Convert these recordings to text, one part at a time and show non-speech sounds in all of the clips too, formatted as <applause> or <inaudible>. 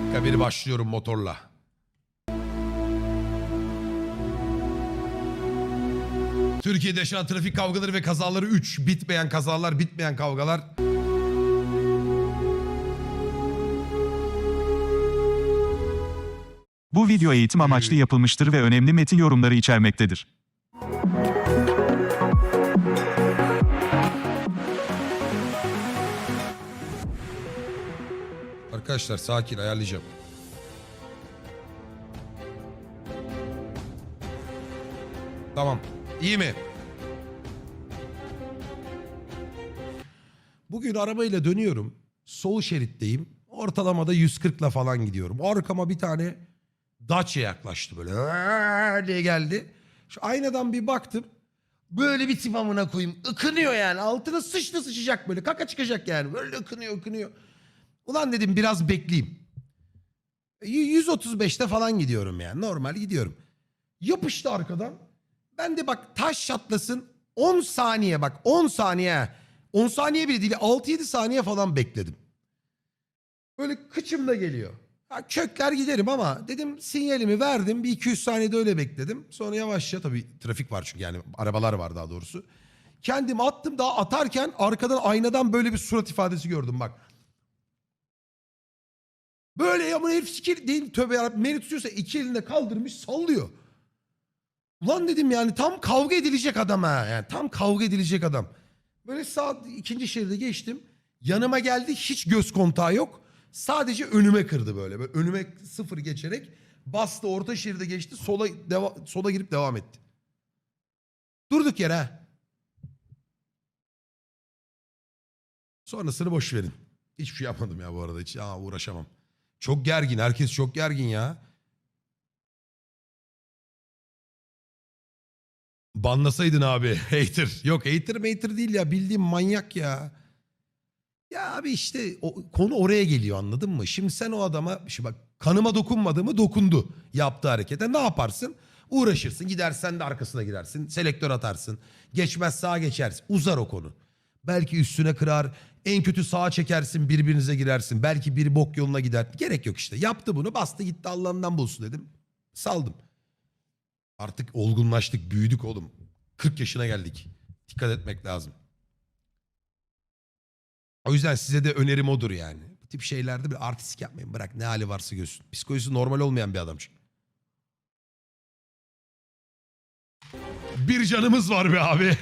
Dakika bir başlıyorum motorla. Türkiye'de yaşanan trafik kavgaları ve kazaları 3. Bitmeyen kazalar, bitmeyen kavgalar. Bu video eğitim amaçlı yapılmıştır ve önemli metin yorumları içermektedir. Arkadaşlar sakin ayarlayacağım. Tamam. İyi mi? Bugün arabayla dönüyorum. Sol şeritteyim. Ortalamada 140 ile falan gidiyorum. Arkama bir tane Dacia yaklaştı böyle. Diye geldi. Şu aynadan bir baktım. Böyle bir tip amına koyayım. Ikınıyor yani. Altına sıçtı sıçacak böyle. Kaka çıkacak yani. Böyle ıkınıyor ıkınıyor. Ulan dedim biraz bekleyeyim. Y- 135'te falan gidiyorum yani. Normal gidiyorum. Yapıştı arkadan. Ben de bak taş çatlasın 10 saniye bak 10 saniye. 10 saniye bile değil 6-7 saniye falan bekledim. Böyle kıçımda geliyor. Ha, kökler giderim ama dedim sinyalimi verdim. Bir 200 saniyede öyle bekledim. Sonra yavaşça tabii trafik var çünkü yani arabalar var daha doğrusu. Kendimi attım daha atarken arkadan aynadan böyle bir surat ifadesi gördüm bak. Böyle ya bu herif sikir değil tövbe yarabbim beni tutuyorsa iki elinde kaldırmış sallıyor. Ulan dedim yani tam kavga edilecek adam ha. Yani tam kavga edilecek adam. Böyle sağ ikinci şeride geçtim. Yanıma geldi hiç göz kontağı yok. Sadece önüme kırdı böyle. böyle önüme sıfır geçerek bastı orta şeride geçti. Sola deva- sola girip devam etti. Durduk yere ha. Sonrasını boş verin. Hiçbir şey yapmadım ya bu arada. Hiç aa, uğraşamam. Çok gergin. Herkes çok gergin ya. Banlasaydın abi <laughs> hater. Yok hater hater değil ya bildiğim manyak ya. Ya abi işte o, konu oraya geliyor anladın mı? Şimdi sen o adama şimdi bak kanıma dokunmadı mı dokundu yaptığı harekete ne yaparsın? Uğraşırsın gidersen de arkasına gidersin selektör atarsın geçmez sağa geçersin uzar o konu. Belki üstüne kırar en kötü sağa çekersin birbirinize girersin belki bir bok yoluna gider gerek yok işte yaptı bunu bastı gitti Allah'ından bulsun dedim saldım. Artık olgunlaştık büyüdük oğlum 40 yaşına geldik dikkat etmek lazım. O yüzden size de önerim odur yani. Bu tip şeylerde bir artistik yapmayın. Bırak ne hali varsa görsün. Psikolojisi normal olmayan bir adam çünkü. Bir canımız var be abi.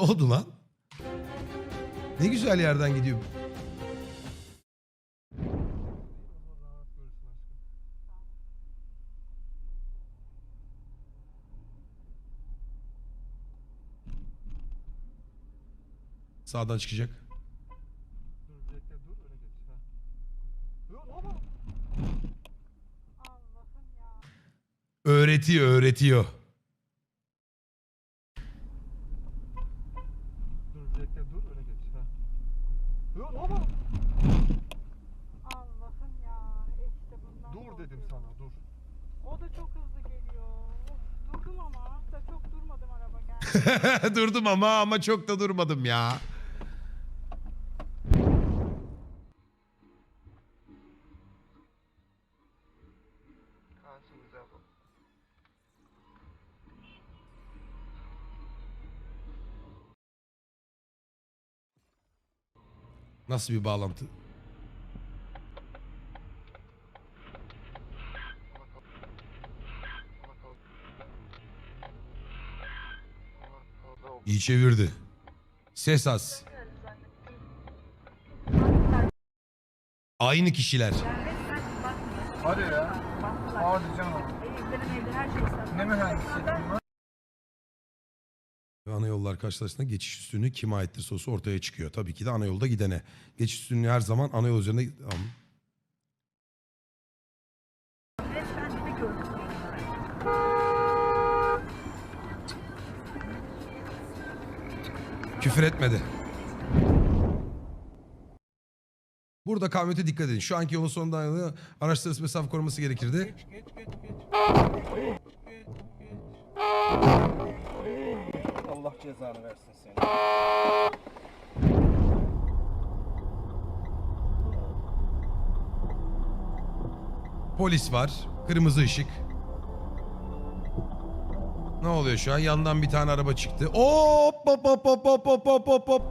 Ne oldu lan? Ne güzel yerden gidiyor. Sağdan çıkacak. Dur bekle dur öyle geç. Ha. Yok ama. Allah'ım ya. Öğretiyor, öğretiyor. Dur bekle dur öyle geç. Ha. Yok ama. Allah'ım ya. İşte bundan Dur dedim korkuyorum. sana dur. O da çok hızlı geliyor. Of, durdum ama da çok durmadım araba geldi. <laughs> Durdum ama ama çok da durmadım ya. Nasıl bir bağlantı? İyi çevirdi. Ses az. Aynı kişiler. Hadi ya. Hadi canım. Ne mühendisi bunlar? Ve ana yollar karşılaştığında geçiş üstünlüğü kime aittir sorusu ortaya çıkıyor. Tabii ki de ana yolda gidene. Geçiş üstünlüğü her zaman ana yol üzerinde... Tamam. küfür etmedi. Burada kavmete dikkat edin. Şu anki yolun sonunda araçlararası mesafe koruması gerekirdi. Allah cezanı versin seni. Polis var. Kırmızı ışık. Ne oluyor şu an? Yandan bir tane araba çıktı. Hop hop hop hop hop hop hop hop hop.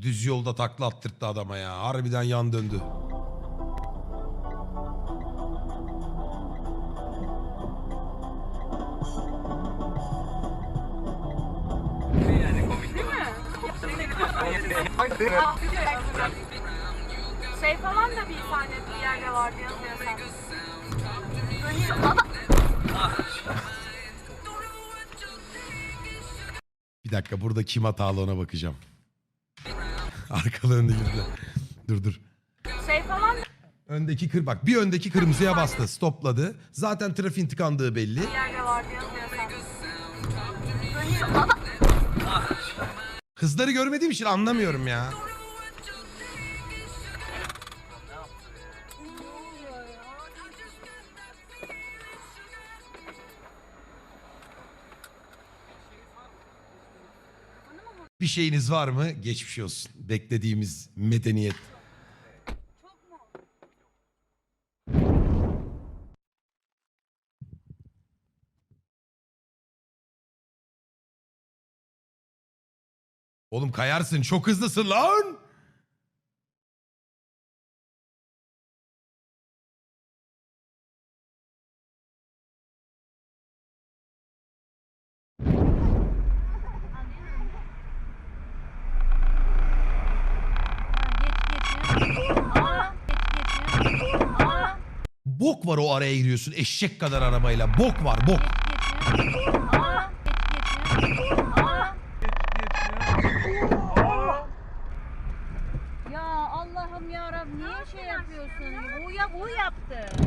Düz yolda takla attırttı adama ya. Harbiden yan döndü. Şey falan da bir sahne bir yerde vardı yanılmıyorsam. Bir dakika burada kim hatalı ona bakacağım. Arkalı önde girdi. Dur dur. Şey falan da Öndeki kır bak bir öndeki kırmızıya bastı stopladı. Zaten trafiğin tıkandığı belli. bir yerde vardı yanılmıyorsam. Kızları görmediğim için anlamıyorum ya. Bir şeyiniz var mı? Geçmiş olsun. Beklediğimiz medeniyet. Oğlum kayarsın. Çok hızlısın lan. Bok var o araya giriyorsun. Eşek kadar arabayla. Bok var bok. Ya Allah'ım ya Rab niye şey yapıyorsun? Bu yap, bu yaptı.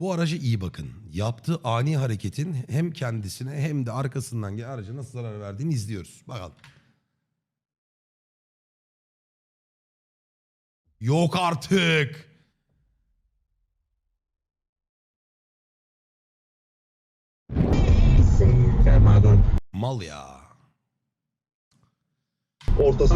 Bu araca iyi bakın. Yaptığı ani hareketin hem kendisine hem de arkasından gelen araca nasıl zarar verdiğini izliyoruz. Bakalım. Yok artık. Mal ya. Ortası.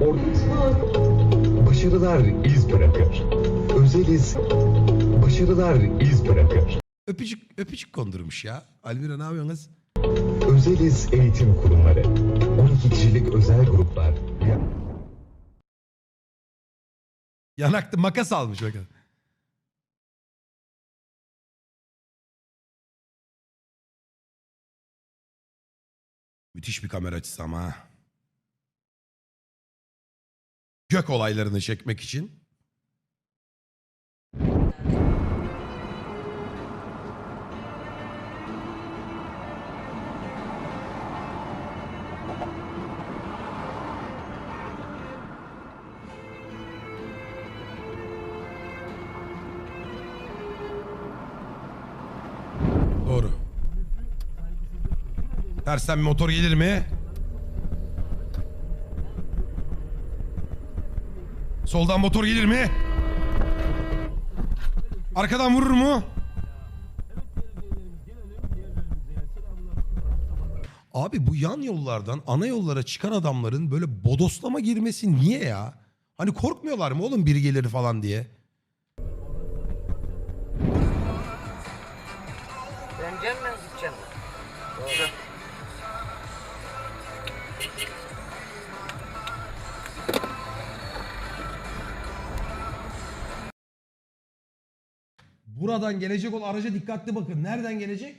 Or- Başarılar iz bırakır. Özeliz. Başarılar iz bırakır. Öpücük öpücük kondurmuş ya. Almira ne yapıyorsunuz? Özeliz eğitim kurumları. 12 kişilik özel gruplar. Ya- Yanakta makas almış bakın. Müthiş bir kamera açısı ama. Gök olaylarını çekmek için. Tersten bir motor gelir mi? Soldan motor gelir mi? Arkadan vurur mu? Abi bu yan yollardan ana yollara çıkan adamların böyle bodoslama girmesi niye ya? Hani korkmuyorlar mı oğlum biri gelir falan diye? Döneceğim ben gideceğim. Doğru. Buradan gelecek olan araca dikkatli bakın. Nereden gelecek?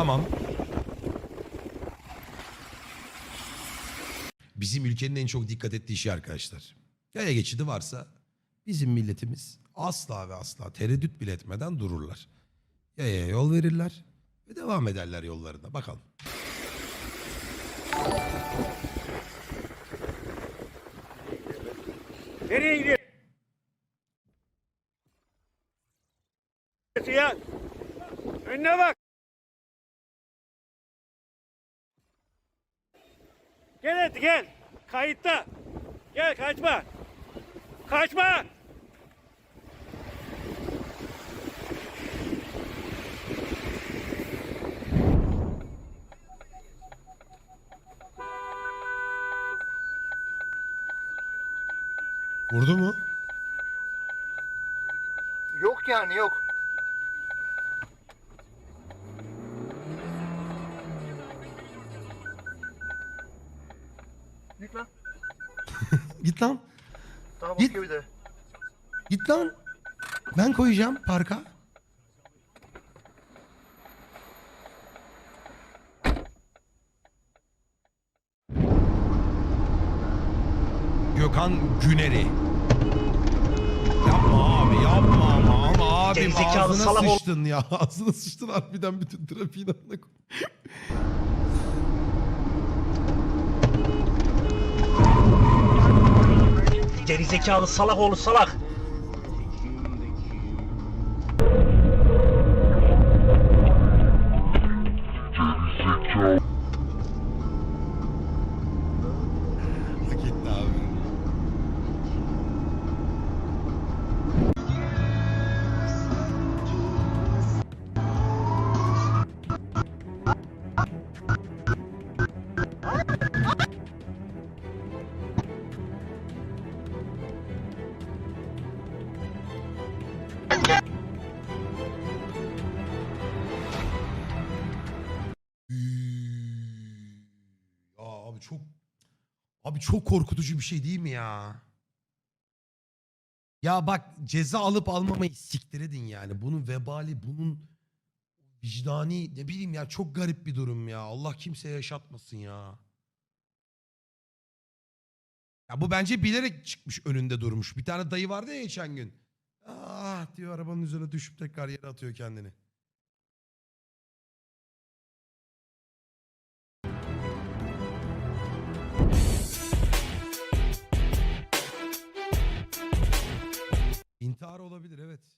Tamam. Bizim ülkenin en çok dikkat ettiği şey arkadaşlar. Yaya geçidi varsa bizim milletimiz asla ve asla tereddüt bile etmeden dururlar. Yaya yol verirler ve devam ederler yollarına. Bakalım. Nereye gidiyorsun ya? Önüne bak. Gel hadi gel. Kayıtta. Gel kaçma. Kaçma. Vurdu mu? Yok yani yok. Git lan. Daha Git. bakıyor bir de. Git lan. Ben koyacağım parka. Gökhan Güner'i. Yapma abi yapma ama ama abim Gerizekalı ağzına salak ol- sıçtın ya. <laughs> Ağzına sıçtın harbiden bütün trafiğin anına koy. Gerizekalı salak oğlu salak. Abi çok korkutucu bir şey değil mi ya? Ya bak ceza alıp almamayı siktir edin yani. Bunun vebali, bunun vicdani ne bileyim ya çok garip bir durum ya. Allah kimseye yaşatmasın ya. Ya bu bence bilerek çıkmış önünde durmuş. Bir tane dayı vardı ya geçen gün. Ah diyor arabanın üzerine düşüp tekrar yere atıyor kendini. İntihar olabilir evet.